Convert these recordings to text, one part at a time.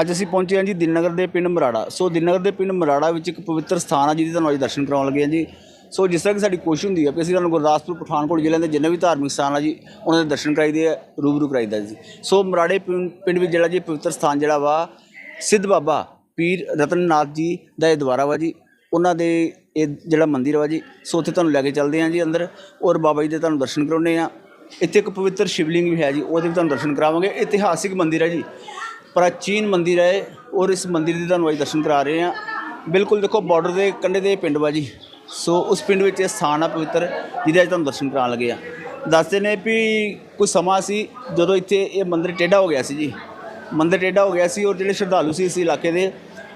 ਅੱਜ ਅਸੀਂ ਪਹੁੰਚੇ ਹਾਂ ਜੀ ਦਿਲਨਗਰ ਦੇ ਪਿੰਡ ਮਰਾੜਾ। ਸੋ ਦਿਲਨਗਰ ਦੇ ਪਿੰਡ ਮਰਾੜਾ ਵਿੱਚ ਇੱਕ ਪਵਿੱਤਰ ਸਥਾਨ ਆ ਜਿਹਦੀ ਤੁਹਾਨੂੰ ਅੱਜ ਦਰਸ਼ਨ ਕਰਾਉਣ ਲੱਗੇ ਹਾਂ ਜੀ। ਸੋ ਜਿਸ ਤਰ੍ਹਾਂ ਕਿ ਸਾਡੀ ਕੋਸ਼ਿਸ਼ ਹੁੰਦੀ ਹੈ ਕਿ ਅਸੀਂ ਤੁਹਾਨੂੰ ਗੁਰਦਾਸਪੁਰ, ਪਠਾਨਕੋਟ ਜ਼ਿਲ੍ਹੇ ਦੇ ਜਿੰਨੇ ਵੀ ਧਾਰਮਿਕ ਸਥਾਨ ਆ ਜੀ, ਉਹਨਾਂ ਦੇ ਦਰਸ਼ਨ ਕਰਾਈਦੇ ਆ, ਰੂਬਰੂ ਕਰਾਈਦਾ ਜੀ। ਸੋ ਮਰਾੜੇ ਪਿੰ- ਪਿੰਡ ਵਿੱਚ ਜਿਹੜਾ ਜੀ ਪਵਿੱਤਰ ਸਥਾਨ ਜਿਹੜਾ ਵਾ, ਸਿੱਧ ਬਾਬਾ ਪੀਰ ਰਤਨਨਾਥ ਜੀ ਦਾ ਇਹ ਦੁਆਰਾ ਵਾ ਜੀ। ਉਹਨਾਂ ਦੇ ਇਹ ਜਿਹੜਾ ਮੰਦਿਰ ਵਾ ਜੀ, ਸੋ ਉੱਥੇ ਤੁਹਾਨੂੰ ਲੈ ਕੇ ਚੱਲਦੇ ਹਾਂ ਜੀ ਅੰਦਰ ਔਰ ਬਾਬਾ ਜੀ ਦੇ ਤੁਹਾਨੂੰ ਦਰਸ਼ਨ ਕਰਾਉਣੇ ਆ ਇੱਥੇ ਇੱਕ ਪਵਿੱਤਰ ਸ਼ਿਵਲਿੰਗ ਵੀ ਹੈ ਜੀ, ਉਹਦੇ ਵੀ ਤੁਹਾਨੂੰ ਦਰਸ਼ਨ ਕਰਾਵਾਂਗੇ। ਇਤਿਹਾਸਿਕ ਮੰਦਿਰ ਹੈ ਜੀ। ਪ੍ਰਾਚੀਨ ਮੰਦਿਰ ਹੈ ਔਰ ਇਸ ਮੰਦਿਰ ਦੇ ਤੁਹਾਨੂੰ ਅੱਜ ਦਰਸ਼ਨ ਕਰਾ ਰਹੇ ਹਾਂ। ਬਿਲਕੁਲ ਦੇਖੋ ਬਾਰਡਰ ਦੇ ਕੰਢੇ ਦੇ ਪਿੰਡ ਵਾ ਜੀ। ਸੋ ਉਸ ਪਿੰਡ ਵਿੱਚ ਇਹ ਸਥਾਨ ਆ ਪਵਿੱਤਰ, ਜਿਹਦੇ ਅੱਜ ਤੁਹਾਨੂੰ ਦਰਸ਼ਨ ਕਰਾਉਣ ਲੱਗੇ ਆ ਦੱਸਦੇ ਨੇ ਵੀ ਕੁਝ ਸਮਾਂ ਸੀ ਜਦੋਂ ਇੱਥੇ ਇਹ ਮੰਦਿਰ ਟੇਢਾ ਹੋ ਗਿਆ ਸੀ ਜੀ। ਮੰਦਿਰ ਟੇਢਾ ਹੋ ਗਿਆ ਸੀ ਔਰ ਜਿਹੜੇ ਸ਼ਰਧਾਲੂ ਸੀ ਇਸ ਇਲਾਕੇ ਦੇ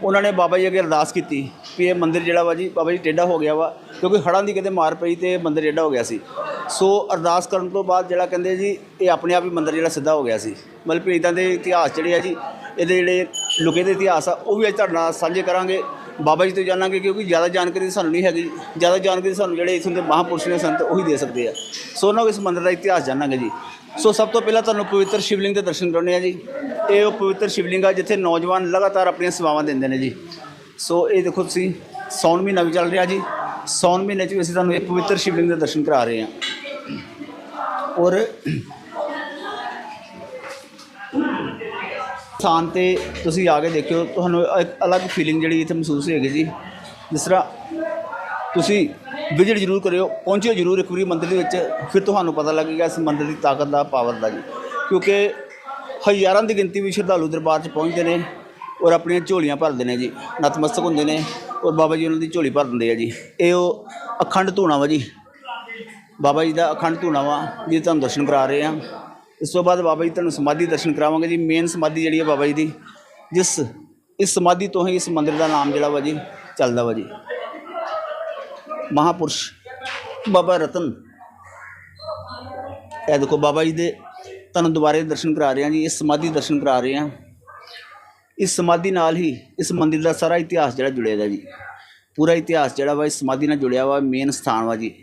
ਉਹਨਾਂ ਨੇ ਬਾਬਾ ਜੀ ਅੱਗੇ ਅਰਦਾਸ ਕੀਤੀ ਵੀ ਇਹ ਮੰਦਿਰ ਜਿਹੜਾ ਵਾ ਜੀ, ਬਾਬਾ ਜੀ ਟੇਢਾ ਹੋ ਗਿਆ ਵਾ, ਕਿਉਂਕਿ ਹੜ੍ਹਾਂ ਦੀ ਕਿਤੇ ਮਾਰ ਪਈ ਤੇ ਇਹ ਮੰਦਿਰ ਟੇਢਾ ਹੋ ਗਿਆ ਸੀ। ਸੋ ਅਰਦਾਸ ਕਰਨ ਤੋਂ ਬਾਅਦ ਜਿਹੜਾ ਕਹਿੰਦੇ ਜੀ, ਇਹ ਆਪਣੇ ਆਪ ਹੀ ਮੰਦਿਰ ਜਿਹੜਾ ਸਿੱਧਾ ਹੋ ਗਿਆ ਸੀ। ਮਤਲਬ ਕਿ ਇਦਾਂ ਦੇ ਇਤਿਹਾਸ ਜਿਹੜੇ ਆ ਜੀ, ਇਹਦੇ ਜਿਹੜੇ ਲੁਕੇ ਦੇ ਇਤਿਹਾਸ ਆ, ਉਹ ਵੀ ਅੱਜ ਤੁਹਾਡੇ ਨਾਲ ਸਾਂਝੇ ਕਰਾਂਗੇ। ਬਾਬਾ ਜੀ ਤੋਂ ਜਾਣਾਂਗੇ ਕਿਉਂਕਿ ਜ਼ਿਆਦਾ ਜਾਣਕਾਰੀ ਸਾਨੂੰ ਨਹੀਂ ਹੈਗੀ। ਜ਼ਿਆਦਾ ਜਾਣਕਾਰੀ ਸਾਨੂੰ ਜਿਹੜੇ ਇਥੋਂ ਦੇ ਮਹਾਂਪੁਰਸ਼ ਨੇ ਸੰਤ, ਉਹੀ ਦੇ ਸਕਦੇ ਆ। ਸੋ ਉਹਨਾਂ ਇਸ ਮੰਦਿਰ ਦਾ ਇਤਿਹਾਸ ਜਾਣਾਂਗੇ ਜੀ। ਸੋ ਸਭ ਤੋਂ ਪਹਿਲਾਂ ਤੁਹਾਨੂੰ ਪਵਿੱਤਰ ਸ਼ਿਵਲਿੰਗ ਦੇ ਦਰਸ਼ਨ ਕਰਾਉਣੇ ਆ ਜੀ। ਇਹ ਉਹ ਪਵਿੱਤਰ ਸ਼ਿਵਲਿੰਗ ਆ, ਜਿੱਥੇ ਨੌਜਵਾਨ ਲਗਾਤਾਰ ਆਪਣੀਆਂ ਸੇਵਾਵਾਂ ਦਿੰਦੇ ਨੇ ਜੀ। ਸੋ ਇਹ ਦੇਖੋ ਤੁਸੀਂ, ਸੌਣ ਮਹੀਨਾ ਵੀ ਚੱਲ ਰਿਹਾ ਜੀ। ਸੌਣ ਮਹੀਨੇ 'ਚ ਵੀ ਅਸੀਂ ਤੁਹਾਨੂੰ ਇਹ ਪਵਿੱਤਰ ਸ਼ਿਵਲਿੰਗ ਦੇ ਦਰਸ਼ਨ ਕਰਾ ਰਹੇ ਹਾਂ। ਔਰ ਸਥਾਨ ਤੇ ਤੁਸੀਂ ਆ ਕੇ ਦੇਖਿਓ, ਤੁਹਾਨੂੰ ਇੱਕ ਅਲੱਗ ਫੀਲਿੰਗ ਜਿਹੜੀ ਇੱਥੇ ਮਹਿਸੂਸ ਹੋਏਗੀ ਜੀ। ਜਿਸ ਤਰ੍ਹਾਂ ਤੁਸੀਂ ਵਿਜ਼ਿਟ ਜ਼ਰੂਰ ਕਰਿਓ, ਪਹੁੰਚਿਓ ਜ਼ਰੂਰ ਇੱਕ ਵਾਰੀ ਮੰਦਿਰ ਦੇ ਵਿੱਚ, ਫਿਰ ਤੁਹਾਨੂੰ ਪਤਾ ਲੱਗੇਗਾ ਇਸ ਮੰਦਿਰ ਦੀ ਤਾਕਤ ਦਾ ਪਾਵਰ ਦਾ ਜੀ। ਕਿਉਂਕਿ ਹਜ਼ਾਰਾਂ ਦੀ ਗਿਣਤੀ ਵਿੱਚ ਸ਼ਰਧਾਲੂ ਦਰਬਾਰ 'ਚ ਪਹੁੰਚਦੇ ਨੇ ਔਰ ਆਪਣੀਆਂ ਝੋਲੀਆਂ ਭਰਦੇ ਨੇ ਜੀ, ਨਤਮਸਤਕ ਹੁੰਦੇ ਨੇ ਔਰ ਬਾਬਾ ਜੀ ਉਹਨਾਂ ਦੀ ਝੋਲੀ ਭਰ ਦਿੰਦੇ ਆ ਜੀ। ਇਹ ਉਹ ਅਖੰਡ ਧੂਣਾ ਵਾ ਜੀ। ਬਾਬਾ ਜੀ ਦਾ ਅਖੰਡ ਧੂਣਾ ਵਾ ਜੀ ਤੁਹਾਨੂੰ ਦਰਸ਼ਨ ਕਰਾ ਰਹੇ ਆ। ਇਸ ਤੋਂ ਬਾਅਦ ਬਾਬਾ ਜੀ ਤੁਹਾਨੂੰ ਸਮਾਧੀ ਦਰਸ਼ਨ ਕਰਾਵਾਂਗੇ ਜੀ। ਮੇਨ ਸਮਾਧੀ ਜਿਹੜੀ ਹੈ ਬਾਬਾ ਜੀ ਦੀ, ਜਿਸ, ਇਸ ਸਮਾਧੀ ਤੋਂ ਹੀ ਇਸ ਮੰਦਿਰ ਦਾ ਨਾਮ ਜਿਹੜਾ ਵਾ ਜੀ ਚੱਲਦਾ ਵਾ ਜੀ। ਮਹਾਪੁਰਸ਼ ਬਾਬਾ ਰਤਨ। ਇਹ ਦੇਖੋ ਬਾਬਾ ਜੀ ਦੇ ਤੁਹਾਨੂੰ ਦੁਬਾਰੇ ਦਰਸ਼ਨ ਕਰਾ ਰਹੇ ਹਾਂ ਜੀ, ਇਸ ਸਮਾਧੀ ਦਰਸ਼ਨ ਕਰਾ ਰਹੇ ਹਾਂ। ਇਸ ਸਮਾਧੀ ਨਾਲ ਹੀ ਇਸ ਮੰਦਿਰ ਦਾ ਸਾਰਾ ਇਤਿਹਾਸ ਜਿਹੜਾ ਜੁੜਿਆ ਦਾ ਜੀ। ਪੂਰਾ ਇਤਿਹਾਸ ਜਿਹੜਾ ਵਾ ਇਸ ਸਮਾਧੀ ਨਾਲ ਜੁੜਿਆ ਵਾ ਮੇਨ ਸਥਾਨ ਵਾ ਜੀ।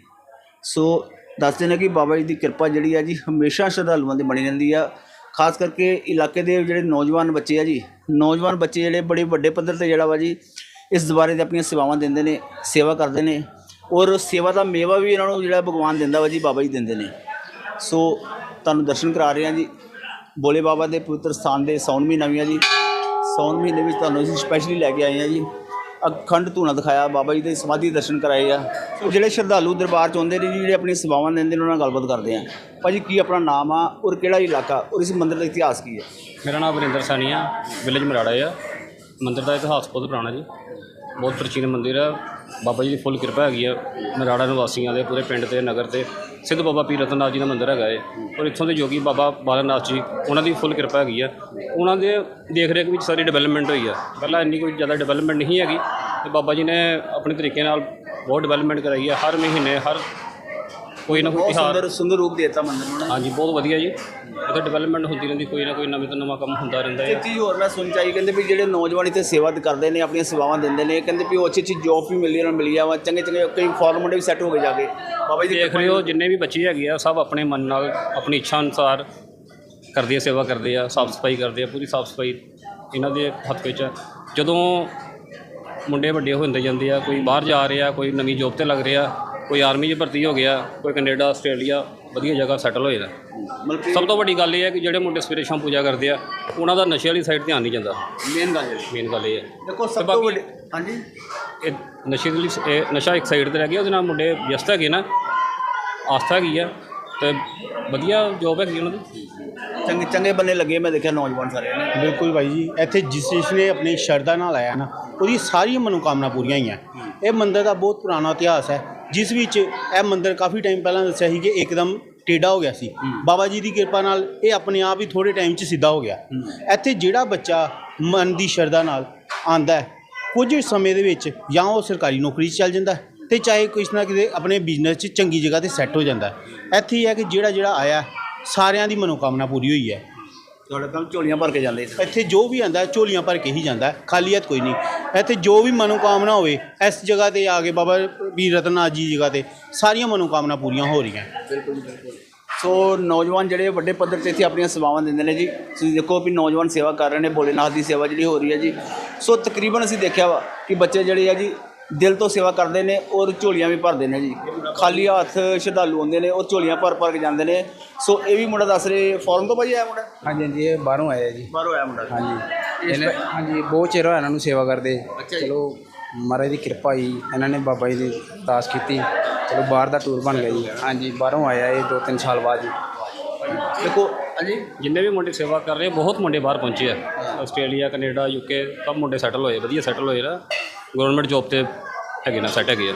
ਸੋ ਦੱਸਦੇ ਨੇ ਕਿ ਬਾਬਾ ਜੀ ਦੀ ਕਿਰਪਾ ਜਿਹੜੀ ਆ ਜੀ, ਹਮੇਸ਼ਾ ਸ਼ਰਧਾਲੂਆਂ ਦੀ ਬਣੀ ਰਹਿੰਦੀ ਆ। ਖਾਸ ਕਰਕੇ ਇਲਾਕੇ ਦੇ ਜਿਹੜੇ ਨੌਜਵਾਨ ਬੱਚੇ ਆ ਜੀ, ਨੌਜਵਾਨ ਬੱਚੇ ਜਿਹੜੇ ਬੜੇ ਵੱਡੇ ਪੱਧਰ ਤੇ ਜਿਹੜਾ ਵਾ ਜੀ, ਇਸ ਦੁਆਰੇ ਤੇ ਆਪਣੀਆਂ ਸੇਵਾਵਾਂ ਦਿੰਦੇ ਨੇ, ਸੇਵਾ ਕਰਦੇ ਨੇ। ਔਰ ਸੇਵਾ ਦਾ ਮੇਵਾ ਵੀ ਇਹਨਾਂ ਨੂੰ ਜਿਹੜਾ ਭਗਵਾਨ ਦਿੰਦਾ ਵਾ ਜੀ, ਬਾਬਾ ਜੀ ਦਿੰਦੇ ਨੇ। ਸੋ ਤੁਹਾਨੂੰ ਦਰਸ਼ਨ ਕਰਾ ਰਹੇ ਹਾਂ ਜੀ। ਬੋਲੇ ਬਾਬਾ ਦੇ ਪਵਿੱਤਰ ਸਥਾਨ ਦੇ ਸੌਣ ਮਹੀਨਾ ਵੀ ਆ ਜੀ। ਸੌਣ ਮਹੀਨੇ ਵਿੱਚ ਤੁਹਾਨੂੰ ਅਸੀਂ ਸਪੈਸ਼ਲੀ ਲੈ ਕੇ ਆਏ ਹਾਂ ਜੀ। ਅਖੰਡ ਧੂਣਾ ਦਿਖਾਇਆ, ਬਾਬਾ ਜੀ ਦੇ ਸਮਾਧੀ ਦਰਸ਼ਨ ਕਰਾਏ ਆ। ਸੋ ਜਿਹੜੇ ਸ਼ਰਧਾਲੂ ਦਰਬਾਰ ਚ ਆਉਂਦੇ ਨੇ ਜੀ, ਜਿਹੜੇ ਆਪਣੀ ਸੇਵਾਵਾਂ ਦਿੰਦੇ ਨੇ, ਉਹਨਾਂ ਨਾਲ ਗੱਲਬਾਤ ਕਰਦੇ ਆ ਭਾਜੀ, ਕੀ ਆਪਣਾ ਨਾਮ ਆ ਔਰ ਕਿਹੜਾ ਇਲਾਕਾ? ਔਰ ਇਸ ਮੰਦਿਰ ਦਾ ਇਤਿਹਾਸ ਕੀ ਹੈ? ਮੇਰਾ ਨਾਮ ਵਰਿੰਦਰ ਸਾਨੀ ਆ ਵਿਲੇਜ ਮਰਾੜਾ ਆ। ਮੰਦਿਰ ਦਾ ਇਤਿਹਾਸ ਬਹੁਤ ਪੁਰਾਣਾ ਜੀ। ਬਹੁਤ ਪ੍ਰਾਚੀਨ ਮੰਦਿਰ ਆ। ਬਾਬਾ ਜੀ ਦੀ ਫੁੱਲ ਕਿਰਪਾ ਹੈਗੀ ਆ। ਮਰਾੜਾ ਨਿਵਾਸੀਆਂ ਦੇ, ਪੂਰੇ ਪਿੰਡ ਤੇ ਨਗਰ ਤੇ ਸਿੱਧ ਬਾਬਾ ਪੀਰ ਰਤਨਨਾਥ ਜੀ ਦਾ ਮੰਦਿਰ ਹੈਗਾ ਏ। ਔਰ ਇੱਥੋਂ ਦੇ ਯੋਗੀ ਬਾਬਾ ਬਾਲਨਾਥ ਜੀ, ਉਹਨਾਂ ਦੀ ਫੁੱਲ ਕਿਰਪਾ ਹੈਗੀ ਆ। ਉਹਨਾਂ ਦੇ ਦੇਖ ਰੇਖ ਵਿੱਚ ਸਾਰੀ ਡਿਵੈਲਪਮੈਂਟ ਹੋਈ ਆ। ਪਹਿਲਾਂ ਇੰਨੀ ਕੋਈ ਜ਼ਿਆਦਾ ਡਿਵੈਲਪਮੈਂਟ ਨਹੀਂ ਹੈਗੀ। ਤੇ ਬਾਬਾ ਜੀ ਨੇ ਆਪਣੇ ਤਰੀਕੇ ਨਾਲ ਬਹੁਤ ਡਿਵੈਲਪਮੈਂਟ ਕਰਾਈ ਆ। ਹਰ ਮਹੀਨੇ, ਹਰ ਕੋਈ ਨਾ ਕੋਈ ਬਹੁਤ ਤਿਉਹਾਰ। ਸੁੰਦਰ ਸੁੰਦਰ ਰੂਪ ਦੇਤਾ ਮੰਦਿਰ ਨੂੰ ਨਾ। ਹਾਂਜੀ ਬਹੁਤ ਵਧੀਆ ਜੀ। ਇੱਥੇ ਡਿਵੈਲਪਮੈਂਟ ਹੁੰਦੀ ਰਹਿੰਦੀ ਕੋਈ ਨਾ ਕੋਈ ਨਵੇਂ ਤੋਂ ਨਵਾਂ ਕੰਮ ਹੁੰਦਾ ਰਹਿੰਦਾ ਹੈ। ਇੱਕ ਚੀਜ਼ ਹੋਰ ਮੈਂ ਸੁਣ ਚਾਹੀ ਕਹਿੰਦੇ ਵੀ ਜਿਹੜੇ ਨੌਜਵਾਨ ਇੱਥੇ ਸੇਵਾ ਕਰਦੇ ਨੇ ਆਪਣੀਆਂ ਸੇਵਾਵਾਂ ਦਿੰਦੇ ਨੇ ਕਹਿੰਦੇ ਵੀ ਉਹ ਅੱਛੀ ਅੱਛੀ ਜੌਬ ਵੀ ਮਿਲੀ ਉਹਨਾਂ ਨੂੰ ਮਿਲੀ ਆ ਵਾ ਚੰਗੇ ਚੰਗੇ ਕਈ ਫੋਰਨ ਮੁੰਡੇ ਵੀ ਸੈੱਟ ਹੋ ਗਏ ਜਾ ਕੇ। ਬਾਬਾ ਜੀ ਦੀ ਦੇਖ ਰਹੇ ਹੋ ਜਿੰਨੇ ਵੀ ਬੱਚੇ ਹੈਗੇ ਆ ਸਭ ਆਪਣੇ ਮਨ ਨਾਲ ਆਪਣੀ ਇੱਛਾ ਅਨੁਸਾਰ ਕਰਦੇ ਆ ਸੇਵਾ ਕਰਦੇ ਆ ਸਾਫ਼ ਸਫ਼ਾਈ ਕਰਦੇ ਆ ਪੂਰੀ ਸਾਫ਼ ਸਫ਼ਾਈ ਇਹਨਾਂ ਦੇ ਹੱਥ ਵਿੱਚ ਆ। ਜਦੋਂ ਮੁੰਡੇ ਵੱਡੇ ਹੁੰਦੇ ਜਾਂਦੇ ਆ ਕੋਈ ਬਾਹਰ ਜਾ ਰਿਹਾ ਕੋਈ ਨਵੀਂ ਜੋਬ ਤੇ ਲੱਗ ਰਿਹਾ ਕੋਈ ਆਰਮੀ 'ਚ ਭਰਤੀ ਹੋ ਗਿਆ ਕੋਈ ਕੈਨੇਡਾ ਆਸਟ੍ਰੇਲੀਆ ਵਧੀਆ ਜਗ੍ਹਾ ਸੈਟਲ ਹੋ ਜਾਂਦਾ। ਮਤਲਬ ਕਿ ਸਭ ਤੋਂ ਵੱਡੀ ਗੱਲ ਇਹ ਹੈ ਕਿ ਜਿਹੜੇ ਮੁੰਡੇ ਸਵੇਰੇ ਸ਼ਾਮ ਪੂਜਾ ਕਰਦੇ ਆ ਉਹਨਾਂ ਦਾ ਨਸ਼ੇ ਵਾਲੀ ਸਾਈਡ ਧਿਆਨ ਨਹੀਂ ਜਾਂਦਾ। ਮੇਨ ਗੱਲ ਹੈ। ਮੇਨ ਗੱਲ ਇਹ ਹੈ। ਦੇਖੋ ਸਭ ਤੋਂ ਵੱਡੀ ਹਾਂਜੀ। ਇਹ ਨਸ਼ੇ ਦੇ ਲਈ ਇਹ ਨਸ਼ਾ ਇੱਕ ਸਾਈਡ ਤੇ ਰਹਿ ਗਿਆ ਉਹਦੇ ਨਾਲ ਮੁੰਡੇ ਵਿਅਸਤ ਹੈਗੇ ਨਾ ਆਸਥਾ ਹੈਗੀ ਆ ਤੇ ਵਧੀਆ ਜੋਬ ਹੈਗੀ ਉਹਨਾਂ ਦੀ। ਚੰਗੇ ਚੰਗੇ ਬੰਨੇ ਲੱਗੇ ਮੈਂ ਦੇਖਿਆ ਨੌਜਵਾਨ ਸਾਰੇ। ਨੇ ਬਿਲਕੁਲ ਭਾਈ ਜੀ ਇੱਥੇ ਜਿਸ ਜਿਸ ਨੇ ਆਪਣੀ ਸ਼ਰਧਾ ਨਾਲ ਆਇਆ ਨਾ ਉਹਦੀ ਸਾਰੀਆਂ ਮਨੋਕਾਮਨਾ ਪੂਰੀਆਂ ਹੋਈਆਂ। ਇਹ ਮੰਦਿਰ ਦਾ ਬਹੁਤ ਪੁਰਾਣਾ ਇਤਿਹਾਸ ਹੈ। ਜਿਸ ਵਿੱਚ ਇਹ ਮੰਦਿਰ ਕਾਫੀ ਟਾਈਮ ਪਹਿਲਾਂ ਦੱਸਿਆ ਸੀ ਕਿ ਇੱਕਦਮ ਟੇਢਾ ਹੋ ਗਿਆ ਸੀ। ਬਾਬਾ ਜੀ ਦੀ ਕਿਰਪਾ ਨਾਲ ਇਹ ਆਪਣੇ ਆਪ ਹੀ ਥੋੜੇ ਟਾਈਮ 'ਚ ਸਿੱਧਾ ਹੋ ਗਿਆ। ਇੱਥੇ ਜਿਹੜਾ ਬੱਚਾ ਮਨ ਦੀ ਸ਼ਰਧਾ ਨਾਲ ਆਂਦਾ ਹੈ ਕੁਝ ਸਮੇਂ ਦੇ ਵਿੱਚ ਜਾਂ ਉਹ ਸਰਕਾਰੀ ਨੌਕਰੀ 'ਚ ਚੱਲ ਜਾਂਦਾ ਹੈ ਤੇ ਚਾਹੇ ਕਿਸੇ ਨਾ ਕਿਸੇ ਆਪਣੇ ਬਿਜ਼ਨਸ 'ਚ ਚੰਗੀ ਜਗ੍ਹਾ ਤੇ ਸੈੱਟ ਹੋ ਜਾਂਦਾ ਇੱਥੇ ਹੀ ਹੈ ਕਿ ਜਿਹੜਾ ਜਿਹੜਾ ਆਇਆ ਸਾਰਿਆਂ ਦੀ ਮਨੋਕਾਮਨਾ ਪੂਰੀ ਹੋਈ ਹੈ। ਤੁਹਾਡੇ ਕੰਮ ਝੋਲੀਆਂ ਭਰ ਕੇ ਜਾਂਦੇ ਇੱਥੇ। ਜੋ ਵੀ ਆਂਦਾ ਝੋਲੀਆਂ ਭਰ ਕੇ ਹੀ ਜਾਂਦਾ ਹੈ, ਖਾਲੀ ਹੱਥ ਕੋਈ ਨਹੀਂ। ਇੱਥੇ ਜੋ ਵੀ ਮਨੋਕਾਮਨਾ ਹੋਵੇ ਇਸ ਜਗ੍ਹਾ ਤੇ ਆ ਕੇ ਬਾਬਾ ਵੀਰ ਰਤਨਨਾਥ ਜੀ ਜਗ੍ਹਾ ਤੇ ਸਾਰੀਆਂ ਮਨੋਕਾਮਨਾ ਪੂਰੀਆਂ ਹੋ ਰਹੀਆਂ। ਸੋ ਨੌਜਵਾਨ ਜਿਹੜੇ ਵੱਡੇ ਪੱਧਰ ਤੇ ਇੱਥੇ ਆਪਣੀਆਂ ਸੇਵਾਵਾਂ ਦਿੰਦੇ ਨੇ ਜੀ ਤੁਸੀਂ ਦੇਖੋ ਵੀ ਨੌਜਵਾਨ ਸੇਵਾ ਕਰ ਰਹੇ ਨੇ ਭੋਲੇਨਾਥ ਦੀ ਸੇਵਾ ਜਿਹੜੀ ਹੋ ਰਹੀ ਹੈ ਜੀ। ਸੋ ਤਕਰੀਬਨ ਅਸੀਂ ਦੇਖਿਆ ਵਾ ਕਿ ਬੱਚੇ ਜਿਹੜੇ ਆ ਜੀ ਦਿਲ ਤੋਂ ਸੇਵਾ ਕਰਦੇ ਨੇ ਔਰ ਝੋਲੀਆਂ ਵੀ ਭਰਦੇ ਨੇ ਜੀ। ਖਾਲੀ ਹੱਥ ਸ਼ਰਧਾਲੂ ਆਉਂਦੇ ਨੇ ਔਰ ਝੋਲੀਆਂ ਭਰ ਭਰ ਕੇ ਜਾਂਦੇ ਨੇ। ਸੋ ਇਹ ਵੀ ਮੁੰਡਾ ਦੱਸ ਰਹੇ ਫੋਰਨ ਤੋਂ ਭਾਜੀ ਆਇਆ ਮੁੰਡਾ? ਹਾਂਜੀ ਹਾਂਜੀ ਇਹ ਬਾਹਰੋਂ ਆਏ ਆ ਜੀ। ਬਾਹਰੋਂ ਆਇਆ ਮੁੰਡਾ। ਹਾਂਜੀ। ਇਹਨੇ ਹਾਂਜੀ ਬਹੁਤ ਚਿਰ ਹੋਇਆ ਇਹਨਾਂ ਨੂੰ ਸੇਵਾ ਕਰਦੇ। ਚਲੋ ਮਹਾਰਾਜ ਦੀ ਕਿਰਪਾ ਹੀ ਇਹਨਾਂ ਨੇ ਬਾਬਾ ਜੀ ਦੀ ਅਰਦਾਸ ਕੀਤੀ। ਚਲੋ ਬਾਹਰ ਦਾ ਟੂਰ ਬਣ ਗਿਆ ਜੀ। ਹਾਂਜੀ ਬਾਹਰੋਂ ਆਇਆ ਇਹ ਦੋ ਤਿੰਨ ਸਾਲ ਬਾਅਦ ਜੀ। ਦੇਖੋ ਹਾਂਜੀ? ਜਿੰਨੇ ਵੀ ਮੁੰਡੇ ਸੇਵਾ ਕਰ ਰਹੇ ਬਹੁਤ ਮੁੰਡੇ ਬਾਹਰ ਪਹੁੰਚੇ ਆ। ਆਸਟ੍ਰੇਲੀਆ ਕੈਨੇਡਾ ਯੂਕੇ ਸਭ ਮੁੰਡੇ ਸੈਟਲ ਹੋਏ ਵਧੀਆ ਸੈਟਲ ਹੋਏ ਨਾ। ਗਵਰਨਮੈਂਟ ਜੌਬ ਤੇ ਹੈਗੇ ਨਾ ਸੈਟ ਹੈਗੇ ਆ।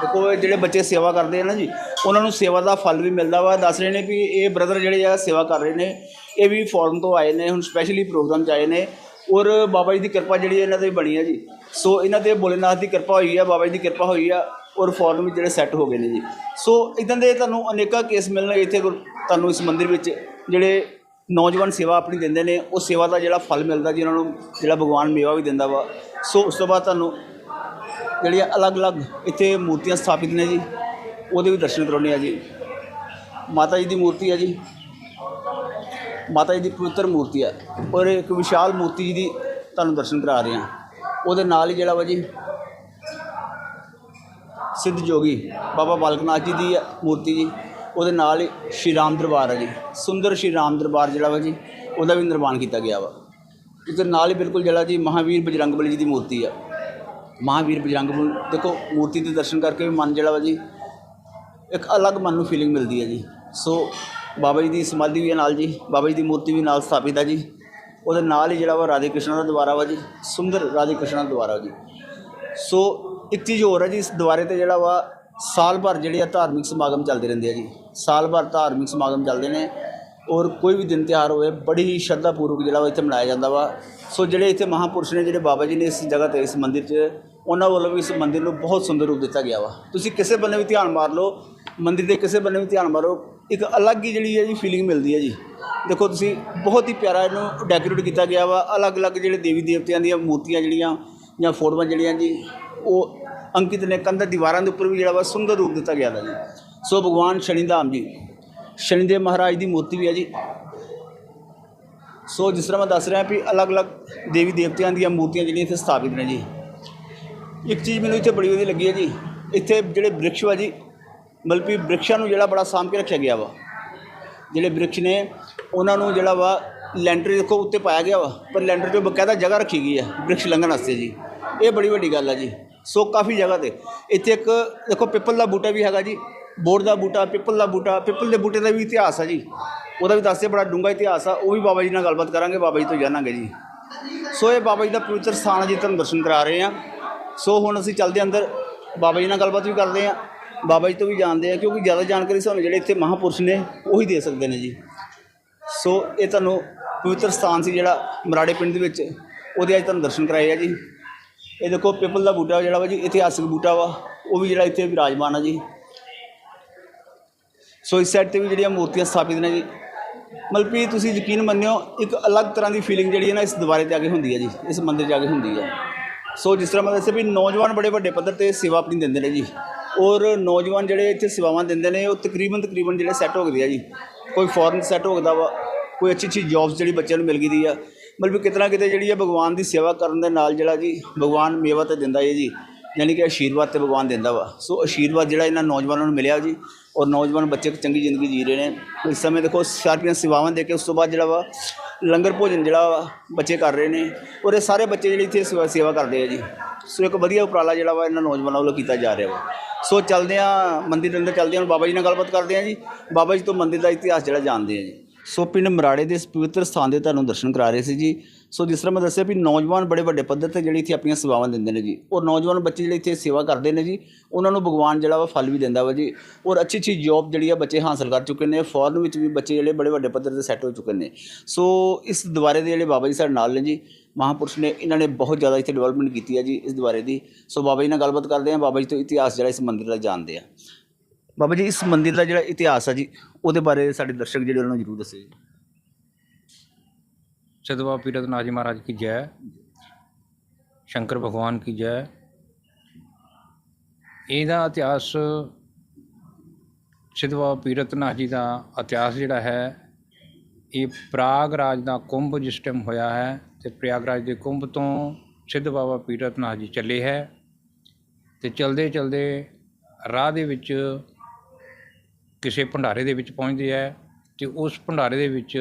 ਦੇਖੋ, ਇਹ ਜਿਹੜੇ ਬੱਚੇ ਸੇਵਾ ਕਰਦੇ ਆ ਨਾ ਜੀ, ਉਹਨਾਂ ਨੂੰ ਸੇਵਾ ਦਾ ਫਲ ਵੀ ਮਿਲਦਾ ਵਾ। ਦੱਸ ਰਹੇ ਨੇ ਵੀ ਇਹ ਬ੍ਰਦਰ ਜਿਹੜੇ ਆ, ਸੇਵਾ ਕਰ ਰਹੇ ਨੇ। ਇਹ ਵੀ ਫੋਰਨ ਤੋਂ ਆਏ ਨੇ, ਹੁਣ ਸਪੈਸ਼ਲੀ ਪ੍ਰੋਗਰਾਮ 'ਚ ਆਏ ਨੇ। ਔਰ ਬਾਬਾ ਜੀ ਦੀ ਕਿਰਪਾ ਜਿਹੜੀ ਇਹਨਾਂ ਤੇ ਬਣੀ ਆ ਜੀ। ਸੋ ਇਹਨਾਂ ਤੇ ਭੋਲੇਨਾਥ ਦੀ ਕਿਰਪਾ ਹੋਈ ਆ, ਬਾਬਾ ਜੀ ਦੀ ਕਿਰਪਾ ਹੋਈ ਆ, ਔਰ ਫੋਰਨ ਵੀ ਜਿਹੜੇ ਸੈੱਟ ਹੋ ਗਏ ਨੇ ਜੀ। ਸੋ ਇਦਾਂ ਦੇ ਤੁਹਾਨੂੰ ਅਨੇਕਾਂ ਕੇਸ ਮਿਲਣਗੇ ਇੱਥੇ ਗੁਰ- ਤੁਹਾਨੂੰ ਇਸ ਮੰਦਿਰ ਵਿੱਚ, ਜਿਹੜੇ ਨੌਜਵਾਨ ਸੇਵਾ ਆਪਣੀ ਦਿੰਦੇ ਨੇ, ਉਹ ਸੇਵਾ ਦਾ ਜਿਹੜਾ ਫਲ ਮਿਲਦਾ ਜੀ, ਉਹਨਾਂ ਨੂੰ ਜਿਹੜਾ ਭਗਵਾਨ ਮੇਵਾ ਵੀ ਦਿੰਦਾ ਵਾ। ਸੋ ਉਸ ਤੋਂ ਬਾਅਦ ਤੁਹਾਨੂੰ ਜਿਹੜੀਆਂ ਅਲੱਗ-ਅਲੱਗ ਇੱਥੇ ਮੂਰਤੀਆਂ ਸਥਾਪਿਤ ਨੇ ਜੀ, ਉਹਦੇ ਵੀ ਦਰਸ਼ਨ ਕਰਾਉਣੇ ਆ ਜੀ। ਮਾਤਾ ਜੀ ਦੀ ਮੂਰਤੀ ਹੈ ਜੀ। ਮਾਤਾ ਜੀ ਦੀ ਪਵਿੱਤਰ ਮੂਰਤੀ ਹੈ ਔਰ ਇੱਕ ਵਿਸ਼ਾਲ ਮੂਰਤੀ ਜੀ ਦੀ ਤੁਹਾਨੂੰ ਦਰਸ਼ਨ ਕਰਾ ਰਹੇ ਹਾਂ ਉਹਦੇ ਨਾਲ ਹੀ ਜਿਹੜਾ ਵਾ ਜੀ, ਸਿੱਧ ਜੋਗੀ ਬਾਬਾ ਬਾਲਕਨਾਥ ਜੀ ਦੀ ਹੈ ਮੂਰਤੀ ਜੀ। ਉਹਦੇ ਨਾਲ ਹੀ ਸ਼੍ਰੀ ਰਾਮ ਦਰਬਾਰ ਹੈ ਜੀ। ਸੁੰਦਰ ਸ਼੍ਰੀ ਰਾਮ ਦਰਬਾਰ ਜਿਹੜਾ ਵਾ ਜੀ, ਉਹਦਾ ਵੀ ਨਿਰਮਾਣ ਕੀਤਾ ਗਿਆ ਵਾ। ਉਹਦੇ ਨਾਲ ਹੀ ਬਿਲਕੁਲ ਜਿਹੜਾ ਜੀ ਮਹਾਵੀਰ ਬਜਰੰਗਬਲੀ ਜੀ ਦੀ ਮੂਰਤੀ ਆ। ਮਹਾਵੀਰ ਬਜਰੰਗ ਬਲੀ, ਦੇਖੋ, ਮੂਰਤੀ ਦੇ ਦਰਸ਼ਨ ਕਰਕੇ ਵੀ ਮਨ ਜਿਹੜਾ ਵਾ ਜੀ, ਇੱਕ ਅਲੱਗ ਮਨ ਨੂੰ ਫੀਲਿੰਗ ਮਿਲਦੀ ਹੈ ਜੀ। ਸੋ ਬਾਬਾ ਜੀ ਦੀ ਸਮਾਧੀ ਵੀ ਹੈ ਨਾਲ ਜੀ, ਬਾਬਾ ਜੀ ਦੀ ਮੂਰਤੀ ਵੀ ਨਾਲ ਸਥਾਪਿਤ ਹੈ ਜੀ। ਉਹਦੇ ਨਾਲ ਹੀ ਜਿਹੜਾ ਵਾ ਰਾਧੇ ਕ੍ਰਿਸ਼ਨ ਦਾ ਦੁਆਰਾ ਵਾ ਜੀ, ਸੁੰਦਰ ਰਾਧੇ ਕ੍ਰਿਸ਼ਨ ਦਾ ਦੁਆਰਾ ਜੀ। ਸੋ ਇੱਕ ਚੀਜ਼ ਹੋਰ ਹੈ ਜੀ, ਇਸ ਦੁਆਰੇ ਤੇ ਜਿਹੜਾ ਵਾ ਸਾਲ ਭਰ ਜਿਹੜੇ ਆ ਧਾਰਮਿਕ ਸਮਾਗਮ ਚੱਲਦੇ ਰਹਿੰਦੇ ਆ ਜੀ। ਸਾਲ ਭਰ ਧਾਰਮਿਕ ਸਮਾਗਮ ਚੱਲਦੇ ਨੇ ਔਰ ਕੋਈ ਵੀ ਦਿਨ ਤਿਉਹਾਰ ਹੋਵੇ, ਬੜੀ ਹੀ ਸ਼ਰਧਾ ਪੂਰਵਕ ਜਿਹੜਾ ਵਾ ਇੱਥੇ ਮਨਾਇਆ ਜਾਂਦਾ ਵਾ। ਸੋ ਜਿਹੜੇ ਇੱਥੇ ਮਹਾਪੁਰਸ਼ ਨੇ, ਜਿਹੜੇ ਬਾਬਾ ਜੀ ਨੇ ਇਸ ਜਗ੍ਹਾ ਤੇ, ਇਸ ਮੰਦਿਰ 'ਚ, ਉਹਨਾਂ ਵੱਲੋਂ ਵੀ ਇਸ ਮੰਦਿਰ ਨੂੰ ਬਹੁਤ ਸੁੰਦਰ ਰੂਪ ਦਿੱਤਾ ਗਿਆ ਵਾ। ਤੁਸੀਂ ਕਿਸੇ ਬੰਨੇ ਵੀ ਧਿਆਨ ਮਾਰ ਲਓ, ਮੰਦਿਰ ਦੇ ਕਿਸੇ ਬੰਨੇ ਵੀ ਧਿਆਨ ਮਾਰੋ, ਇੱਕ ਅਲੱਗ ਹੀ ਜਿਹੜੀ ਹੈ ਜੀ ਫੀਲਿੰਗ ਮਿਲਦੀ ਹੈ ਜੀ। ਦੇਖੋ ਤੁਸੀਂ, ਬਹੁਤ ਹੀ ਪਿਆਰਾ ਇਹਨੂੰ ਡੈਕੋਰੇਟ ਕੀਤਾ ਗਿਆ ਵਾ। ਅਲੱਗ-ਅਲੱਗ ਜਿਹੜੇ ਦੇਵੀ ਦੇਵਤਿਆਂ ਦੀਆਂ ਮੂਰਤੀਆਂ ਜਿਹੜੀਆਂ ਜਾਂ ਫੋਟੋਆਂ ਜਿਹੜੀਆਂ ਜੀ, ਉਹ ਅੰਕਿਤ ਨੇ, ਕੰਧ ਦੀਵਾਰਾਂ ਦੇ ਉੱਪਰ ਵੀ ਜਿਹੜਾ ਵਾ ਸੁੰਦਰ ਰੂਪ ਦਿੱਤਾ ਗਿਆ ਦਾ ਜੀ। ਸੋ ਭਗਵਾਨ ਸ਼ਨੀ ਧਾਮ ਜੀ ਸ਼ਨੀਦੇਵ ਮਹਾਰਾਜ ਦੀ ਮੂਰਤੀ ਵੀ ਹੈ ਜੀ। ਸੋ ਜਿਸ ਤਰ੍ਹਾਂ ਮੈਂ ਦੱਸ ਰਿਹਾ ਵੀ ਅਲੱਗ-ਅਲੱਗ ਦੇਵੀ ਦੇਵਤਿਆਂ ਦੀਆਂ ਮੂਰਤੀਆਂ ਜਿਹੜੀਆਂ ਇੱਥੇ ਸਥਾਪਿਤ ਨੇ ਜੀ। ਇੱਕ ਚੀਜ਼ ਮੈਨੂੰ ਇੱਥੇ ਬੜੀ ਵਧੀਆ ਲੱਗੀ ਹੈ ਜੀ, ਇੱਥੇ ਜਿਹੜੇ ਬ੍ਰਿਕਸ਼ ਵਾ ਜੀ, ਮਤਲਬ ਕਿ ਬ੍ਰਿਕਸ਼ਾਂ ਨੂੰ ਜਿਹੜਾ ਬੜਾ ਸਾਂਭ ਕੇ ਰੱਖਿਆ ਗਿਆ ਵਾ। ਜਿਹੜੇ ਬ੍ਰਿਕਸ਼ ਨੇ, ਉਹਨਾਂ ਨੂੰ ਜਿਹੜਾ ਵਾ ਲੈਂਟਰ ਦੇਖੋ ਉੱਤੇ ਪਾਇਆ ਗਿਆ ਵਾ, ਪਰ ਲੈਂਟਰ 'ਤੇ ਬਕਾਇਦਾ ਜਗ੍ਹਾ ਰੱਖੀ ਗਈ ਹੈ ਬ੍ਰਿਕਸ਼ ਲੰਘਣ ਵਾਸਤੇ ਜੀ। ਇਹ ਬੜੀ ਵੱਡੀ ਗੱਲ ਹੈ ਜੀ। ਸੋ ਕਾਫੀ ਜਗ੍ਹਾ ਤੇ, ਇੱਥੇ ਇੱਕ ਦੇਖੋ ਪਿੱਪਲ ਦਾ ਬੂਟਾ ਵੀ ਹੈਗਾ ਜੀ ਬੋੜ ਦਾ ਬੂਟਾ, ਪਿੱਪਲ ਦਾ ਬੂਟਾ, ਪਿੱਪਲ ਦੇ ਬੂਟੇ ਦਾ ਵੀ ਇਤਿਹਾਸ ਆ ਜੀ। ਉਹਦਾ ਵੀ ਦੱਸਦੇ ਬੜਾ ਡੂੰਘਾ ਇਤਿਹਾਸ ਆ, ਉਹ ਵੀ ਬਾਬਾ ਜੀ ਨਾਲ ਗੱਲਬਾਤ ਕਰਾਂਗੇ, ਬਾਬਾ ਜੀ ਤੋਂ ਜਾਣਾਂਗੇ ਜੀ। ਸੋ ਇਹ ਬਾਬਾ ਜੀ ਦਾ ਪਵਿੱਤਰ ਸਥਾਨ ਆ ਜੀ ਤੁਹਾਨੂੰ ਦਰਸ਼ਨ ਕਰਾ ਰਹੇ ਆ। ਸੋ ਹੁਣ ਅਸੀਂ ਚੱਲਦੇ ਅੰਦਰ, ਬਾਬਾ ਜੀ ਨਾਲ ਗੱਲਬਾਤ ਵੀ ਕਰਦੇ ਆ ਬਾਬਾ ਜੀ ਤੋਂ ਵੀ ਜਾਣਦੇ ਆ ਕਿਉਂਕਿ ਜ਼ਿਆਦਾ ਜਾਣਕਾਰੀ ਸਾਨੂੰ ਜਿਹੜੇ ਇੱਥੇ ਮਹਾਪੁਰਸ਼ ਨੇ, ਉਹੀ ਦੇ ਸਕਦੇ ਨੇ ਜੀ। ਸੋ ਇਹ ਤੁਹਾਨੂੰ ਪਵਿੱਤਰ ਸਥਾਨ ਸੀ ਜਿਹੜਾ ਮਰਾੜੇ ਪਿੰਡ ਦੇ ਵਿੱਚ, ਉਹਦੇ ਅੱਜ ਤੁਹਾਨੂੰ ਦਰਸ਼ਨ ਕਰਾਏ ਆ ਜੀ। ਇਹ ਦੇਖੋ, ਪਿੱਪਲ ਦਾ ਬੂਟਾ ਜਿਹੜਾ ਵਾ ਜੀ, ਇਤਿਹਾਸਿਕ ਬੂਟਾ ਵਾ, ਉਹ ਵੀ ਜਿਹੜਾ ਇੱਥੇ ਵਿਰਾਜਮਾਨ ਆ ਜੀ। ਸੋ ਇਸ ਸਾਈਡ ਤੇ ਵੀ ਜਿਹੜੀਆਂ ਮੂਰਤੀਆਂ ਸਥਾਪਿਤ ਨੇ ਜੀ, ਮਤਲਬ ਕਿ ਤੁਸੀਂ ਯਕੀਨ ਮੰਨਿਓ, ਇੱਕ ਅਲੱਗ ਤਰ੍ਹਾਂ ਦੀ ਫੀਲਿੰਗ ਜਿਹੜੀ ਹੈ ਨਾ ਇਸ ਦੁਆਰੇ ਤੇ ਆ ਕੇ ਹੁੰਦੀ ਹੈ ਜੀ, ਇਸ ਮੰਦਿਰ 'ਚ ਆ ਕੇ ਹੁੰਦੀ ਹੈ। ਸੋ ਜਿਸ ਤਰ੍ਹਾਂ ਮੈਂ ਦੱਸਿਆ ਵੀ ਨੌਜਵਾਨ ਬੜੇ ਵੱਡੇ ਪੱਧਰ ਤੇ ਸੇਵਾ ਆਪਣੀ ਦਿੰਦੇ ਨੇ ਜੀ। ਔਰ ਨੌਜਵਾਨ ਜਿਹੜੇ ਇੱਥੇ ਸੇਵਾਵਾਂ ਦਿੰਦੇ ਨੇ, ਉਹ ਤਕਰੀਬਨ ਤਕਰੀਬਨ ਜਿਹੜੇ ਸੈੱਟ ਹੋ ਗਏ ਆ ਜੀ। ਕੋਈ ਫੋਰਨ ਸੈੱਟ ਹੋ ਗਿਆ ਵਾ, ਕੋਈ ਅੱਛੀ ਅੱਛੀ ਜੌਬਸ ਜਿਹੜੀ ਬੱਚਿਆਂ ਨੂੰ ਮਿਲ ਗਈ ਦੀ ਆ। ਮਤਲਬ ਵੀ ਕਿਤਨਾ ਕਿਤੇ ਜਿਹੜੀ ਹੈ ਭਗਵਾਨ ਦੀ ਸੇਵਾ ਕਰਨ ਦੇ ਨਾਲ ਜਿਹੜਾ ਜੀ, ਭਗਵਾਨ ਮੇਵਾ ਤੇ ਦਿੰਦਾ ਹੈ ਜੀ, ਯਾਨੀ ਕਿ ਆਸ਼ੀਰਵਾਦ ਤੇ ਭਗਵਾਨ ਦਿੰਦਾ ਵਾ। ਸੋ ਆਸ਼ੀਰਵਾਦ ਜਿਹੜਾ ਇਹਨਾਂ ਨੌਜਵਾਨਾਂ ਨੂੰ ਮਿਲਿਆ ਜੀ। ਔਰ ਨੌਜਵਾਨ ਬੱਚੇ ਇੱਕ ਚੰਗੀ ਜ਼ਿੰਦਗੀ ਜੀ ਰਹੇ ਨੇ। ਇਸ ਸਮੇਂ ਦੇਖੋ ਸਾਰੀਆਂ ਸੇਵਾਵਾਂ ਦੇ ਕੇ ਉਸ ਤੋਂ ਬਾਅਦ ਜਿਹੜਾ ਵਾ, ਲੰਗਰ ਭੋਜਨ ਜਿਹੜਾ ਵਾ, ਬੱਚੇ ਕਰ ਰਹੇ ਨੇ। ਔਰ ਇਹ ਸਾਰੇ ਬੱਚੇ ਜਿਹੜੇ ਇੱਥੇ ਸੇਵਾ ਸੇਵਾ ਕਰਦੇ ਆ ਜੀ। ਸੋ ਇੱਕ ਵਧੀਆ ਉਪਰਾਲਾ ਜਿਹੜਾ ਵਾ ਇਹਨਾਂ ਨੌਜਵਾਨਾਂ ਵੱਲੋਂ ਕੀਤਾ ਜਾ ਰਿਹਾ ਵਾ। ਸੋ ਚੱਲਦੇ ਆ, ਮੰਦਿਰ ਦੇ ਅੰਦਰ ਚੱਲਦੇ ਹਾਂ ਹੁਣ ਬਾਬਾ ਜੀ ਨਾਲ ਗੱਲਬਾਤ ਕਰਦੇ ਆ ਜੀ। ਬਾਬਾ ਜੀ ਤੋਂ ਮੰਦਿਰ ਦਾ ਇਤਿਹਾਸ ਜਿਹੜਾ ਜਾਣਦੇ ਆ ਜੀ। ਸੋ ਪਿੰਡ ਮਰਾੜੇ ਦੇ ਇਸ ਪਵਿੱਤਰ ਸਥਾਨ ਦੇ ਤੁਹਾਨੂੰ ਦਰਸ਼ਨ ਕਰਾ ਰਹੇ ਸੀ ਜੀ। ਸੋ ਜਿਸ ਤਰ੍ਹਾਂ ਮੈਂ ਦੱਸਿਆ ਵੀ ਨੌਜਵਾਨ ਬੜੇ ਵੱਡੇ ਪੱਧਰ ਤੇ ਜਿਹੜੀ ਇੱਥੇ ਆਪਣੀਆਂ ਸੇਵਾਵਾਂ ਦਿੰਦੇ ਨੇ ਜੀ। ਔਰ ਨੌਜਵਾਨ ਬੱਚੇ ਜਿਹੜੇ ਇੱਥੇ ਸੇਵਾ ਕਰਦੇ ਨੇ ਜੀ, ਉਹਨਾਂ ਨੂੰ ਭਗਵਾਨ ਜਿਹੜਾ ਵਾ ਫਲ ਵੀ ਦਿੰਦਾ ਵਾ ਜੀ। ਔਰ ਅੱਛੀ ਅੱਛੀ ਜੌਬ ਜਿਹੜੀ ਆ ਬੱਚੇ ਹਾਸਲ ਕਰ ਚੁੱਕੇ ਨੇ ਫੋਰਨ ਵਿੱਚ ਵੀ ਬੱਚੇ ਜਿਹੜੇ ਬੜੇ ਵੱਡੇ ਪੱਧਰ ਤੇ ਸੈੱਟ ਹੋ ਚੁੱਕੇ ਨੇ। ਸੋ ਇਸ ਦੁਆਰੇ ਦੇ ਜਿਹੜੇ ਬਾਬਾ ਜੀ ਸਾਡੇ ਨਾਲ ਨੇ ਜੀ, ਮਹਾਂਪੁਰਸ਼ ਨੇ, ਇਹਨਾਂ ਨੇ ਬਹੁਤ ਜ਼ਿਆਦਾ ਇੱਥੇ ਡਿਵੈਲਪਮੈਂਟ ਕੀਤੀ ਹੈ ਜੀ ਇਸ ਦੁਆਰੇ ਦੀ। ਸੋ ਬਾਬਾ ਜੀ ਨਾਲ ਗੱਲਬਾਤ ਕਰਦੇ ਹਾਂ ਬਾਬਾ ਜੀ ਤੋਂ ਇਤਿਹਾਸ ਜਿਹੜਾ ਇਸ ਮੰਦਿਰ ਦਾ ਜਾਣਦੇ ਆ। ਬਾਬਾ ਜੀ, ਇਸ ਮੰਦਿਰ ਦਾ ਜਿਹੜਾ ਇਤਿਹਾਸ ਆ ਜੀ, ਉਹਦੇ ਬਾਰੇ ਸਾਡੇ ਦਰਸ਼ਕ ਜਿਹੜੇ ਉਹਨਾਂ ਨੂੰ ਜ਼ਰੂਰ ਦੱਸੇ ਜੀ। सदवा पीरतनाथ जी महाराज की जय ਸ਼ੰਕਰ ਭਗਵਾਨ ਕੀ ਜੈ ਇਹਦਾ ਇਤਿਹਾਸ ਸਿੱਧ ਬਾਬਾ ਪੀਰਤਨਾਥ ਜੀ ਦਾ ਇਤਿਹਾਸ ਜਿਹੜਾ ਹੈ ਇਹ ਪ੍ਰਾਗਰਾਜ ਦਾ ਕੁੰਭ ਜਿਸ ਟਾਈਮ ਹੋਇਆ ਹੈ ਤੇ ਪ੍ਰਯਾਗਰਾਜ ਦੇ ਕੁੰਭ ਤੋਂ ਸਿੱਧ ਬਾਬਾ ਪੀਰਤਨਾਥ ਜੀ ਚੱਲੇ ਹੈ ਤੇ ਚਲਦੇ ਚਲਦੇ ਰਾਹ ਦੇ ਵਿੱਚ ਕਿਸੇ ਭੰਡਾਰੇ ਦੇ ਵਿੱਚ ਪਹੁੰਚਦੇ ਹੈ ਤੇ ਉਸ ਭੰਡਾਰੇ ਦੇ ਵਿੱਚ